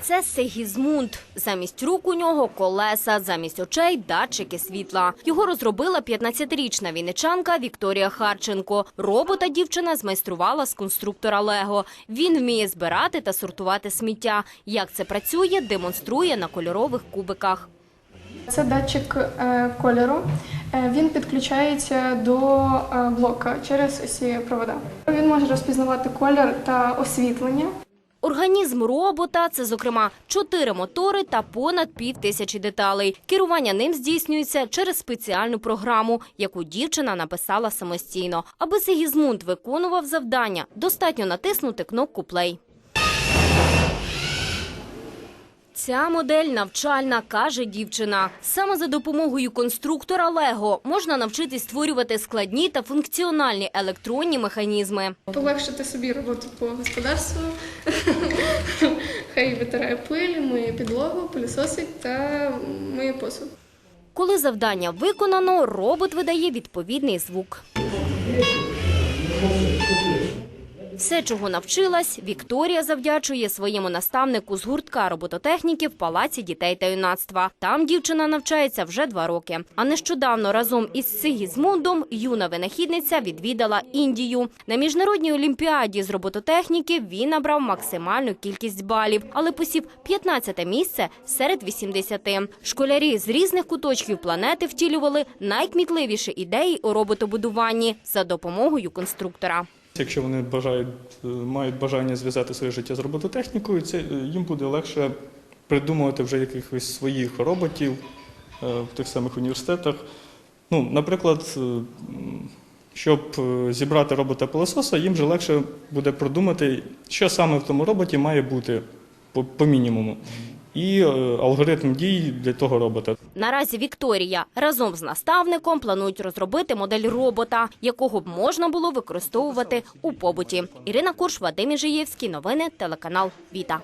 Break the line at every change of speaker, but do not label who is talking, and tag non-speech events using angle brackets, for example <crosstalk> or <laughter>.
Це Сегізмунд. Замість рук у нього колеса, замість очей датчики світла. Його розробила 15-річна вінничанка Вікторія Харченко. Робота дівчина змайструвала з конструктора Лего. Він вміє збирати та сортувати сміття. Як це працює, демонструє на кольорових кубиках.
Це датчик е, кольору. Е, Він підключається до е, блока через усі провода. Він може розпізнавати колір та освітлення.
Організм робота це, зокрема, чотири мотори та понад пів тисячі деталей. Керування ним здійснюється через спеціальну програму, яку дівчина написала самостійно. Аби Сигізмунд виконував завдання, достатньо натиснути кнопку «Плей». Ця модель навчальна, каже дівчина. Саме за допомогою конструктора Лего можна навчитись створювати складні та функціональні електронні механізми.
Полегшити собі роботу по господарству. <laughs> Хай витирає пиль, миє підлогу, пилісосить та миє посуд.
Коли завдання виконано, робот видає відповідний звук. Все, чого навчилась, Вікторія завдячує своєму наставнику з гуртка робототехніки в Палаці дітей та юнацтва. Там дівчина навчається вже два роки. А нещодавно разом із Сигізмундом юна винахідниця відвідала Індію. На міжнародній олімпіаді з робототехніки він набрав максимальну кількість балів, але посів 15 місце серед 80. Школярі з різних куточків планети втілювали найкмітливіші ідеї у роботобудуванні за допомогою конструктора.
Якщо вони бажають, е, мають бажання зв'язати своє життя з робототехнікою, це е, їм буде легше придумувати вже якихось своїх роботів е, в тих самих університетах. Ну, наприклад, щоб зібрати робота-пилососа, їм вже легше буде продумати, що саме в тому роботі має бути по, по мінімуму, і е, алгоритм дій для того робота.
Наразі Вікторія разом з наставником планують розробити модель робота, якого б можна було використовувати у побуті. Ірина Курш, Вадим Іжиєвський. Новини телеканал Віта.